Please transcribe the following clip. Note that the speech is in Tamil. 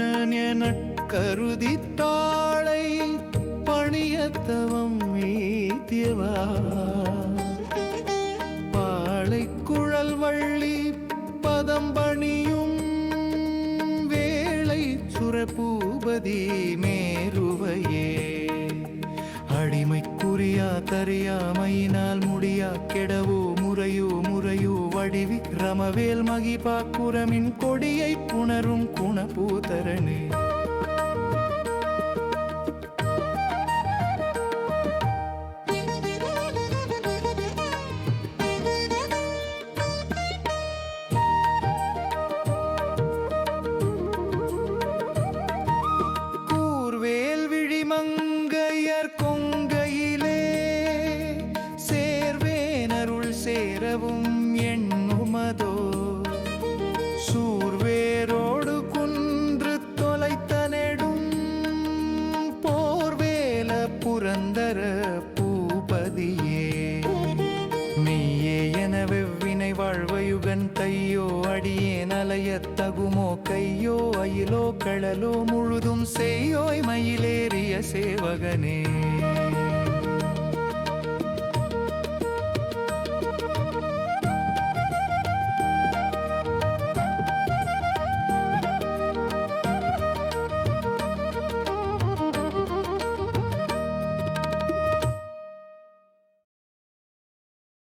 மனுஷன் கருதித்தாளை பணியத்தவம் மீத்தியவா? பாளை குழல் வள்ளி பதம் பணியும் வேளை சுரபூபதி மேருவையே. அடிமைக்குரியா தறியாமையினால் முடியா கெடவோ முறையோ முறையோ வடிவி ரமவேல் மகிபா குரமின் கொடியை வாழ்வயுகன் தையோ அடியே நலையத் தகுமோ கையோ அயிலோ கடலோ முழுதும் செய்யோய் மயிலேறிய சேவகனே.